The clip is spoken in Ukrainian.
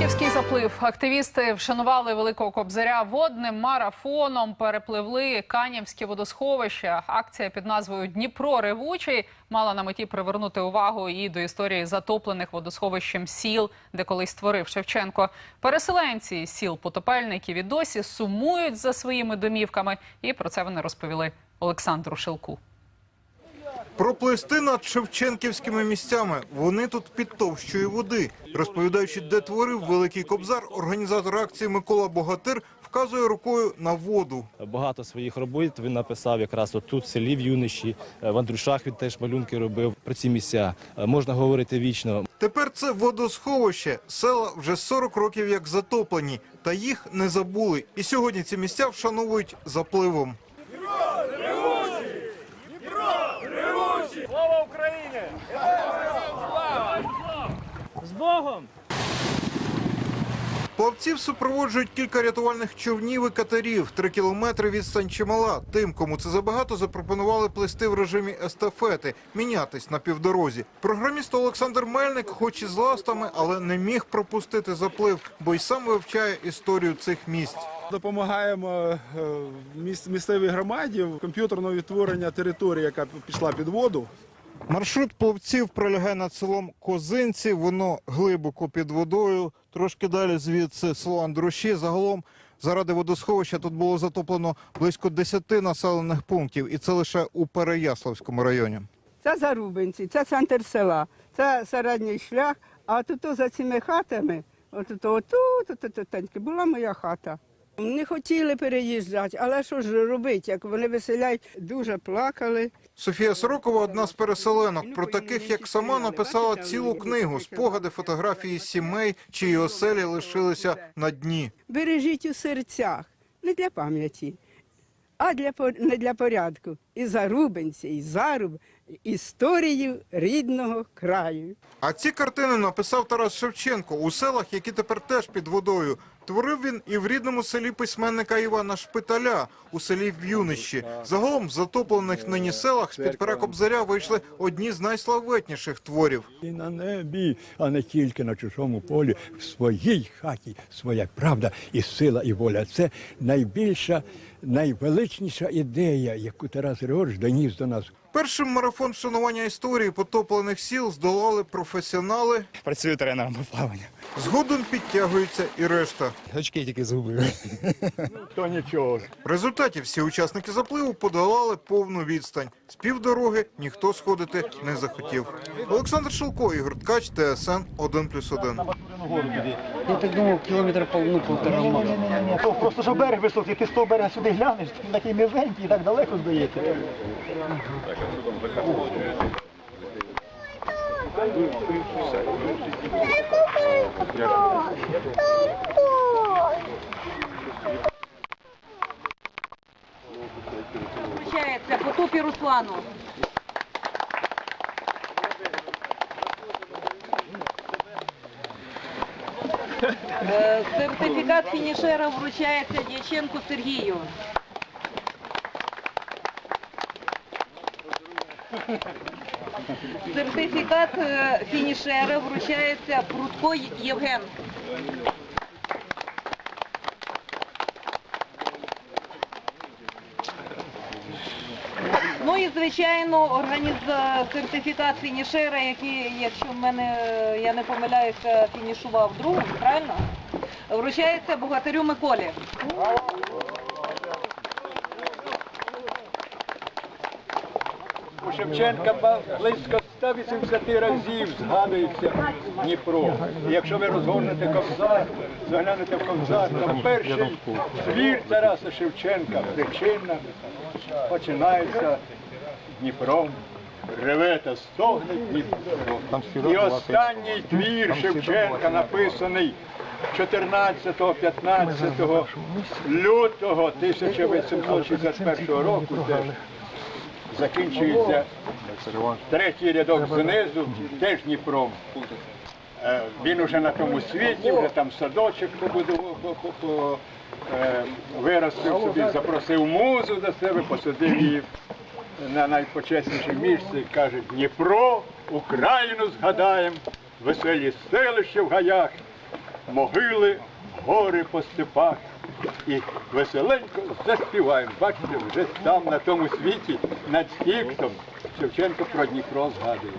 Шевченківський заплив. Активісти вшанували великого кобзаря водним марафоном. Перепливли Канівське водосховище. Акція під назвою Дніпро ревучий мала на меті привернути увагу і до історії затоплених водосховищем сіл, де колись створив Шевченко. Переселенці сіл потопельників і досі сумують за своїми домівками. І про це вони розповіли Олександру Шилку. Проплисти над шевченківськими місцями. Вони тут під товщою води. Розповідаючи, де творив великий кобзар, організатор акції Микола Богатир вказує рукою на воду. Багато своїх робіт він написав якраз от тут, в селі в Юниші. Е, В Андрушах він теж малюнки робив про ці місця. Е, Можна говорити вічно. Тепер це водосховище. Села вже 40 років як затоплені, та їх не забули. І сьогодні ці місця вшановують запливом. Богом! Плавців супроводжують кілька рятувальних човнів і катерів. Три кілометри відстань чимала. Тим, кому це забагато, запропонували плисти в режимі естафети, мінятись на півдорозі. Програміст Олександр Мельник, хоч і з ластами, але не міг пропустити заплив, бо й сам вивчає історію цих місць. Допомагаємо е, місцевій громаді в комп'ютерного відтворення території, яка пішла під воду. Маршрут плавців пролягає над селом Козинці. Воно глибоко під водою. Трошки далі звідси село Андруші. Загалом заради водосховища тут було затоплено близько 10 населених пунктів, і це лише у Переяславському районі. Це Зарубинці, це центр села, це середній шлях, а тут за цими хатами, отут, отут, отут, отут, була моя хата. Не хотіли переїжджати, але що ж робити, як вони виселяють, дуже плакали. Софія Сорокова одна з переселенок. Про таких, як сама, написала цілу книгу. Спогади, фотографії сімей, чиї оселі лишилися на дні. Бережіть у серцях, не для пам'яті, а для, не для порядку. І Зарубинці, і Заруб, історію рідного краю. А ці картини написав Тарас Шевченко у селах, які тепер теж під водою. Творив він і в рідному селі письменника Івана Шпиталя, у селі В'юнищі. Загалом в затоплених нині селах з-під пера Кобзаря вийшли одні з найславетніших творів. І на небі, а не тільки на чужому полі, в своїй хаті своя правда і сила, і воля. Це найбільша, найвеличніша ідея, яку Тарас Григорович доніс до нас. Першим марафон вшанування історії потоплених сіл здолали професіонали. Працюю тренером по плаванню. Згодом підтягується і решта. Очки тільки згубив. То нічого. В результаті всі учасники запливу подолали повну відстань. З півдороги ніхто сходити не захотів. Олександр Шилко, Ігор Ткач, ТСН 1+,1. Я так думав, кілометр пол- ну, полтора. То просто що берег високий, ти з того берега сюди глянеш, він такий низенький і так далеко здається. Вручається потопі Руслану. Сертифікат фінішера вручається Дяченку Сергію. Сертифікат е, фінішера вручається Прудко Євген. І звичайно організ... сертифікат фінішера, який, якщо в мене я не помиляюся, фінішував другим, правильно? Вручається богатирю Миколі. У Шевченка близько 180 разів згадується Дніпро. Якщо ви розгорнете ковзар, заглянете в ковзар, то перший твір Тараса Шевченка, причина, починається Дніпром. Реве та стогне Дніпро. І останній твір Шевченка написаний 14-15 лютого 1861 року теж закінчується третій рядок знизу, теж Дніпром. Е, Він уже на тому світі, вже там садочок побудував, по- по- по- е, виростив собі, запросив музу до себе, посадив її на найпочесніше місце, каже, Дніпро, Україну згадаєм, веселі селища в гаях, могили, гори по степах. І веселенько заспіваємо. Бачите, вже там, на тому світі, над Стіксом, Шевченко про Дніпро згадує.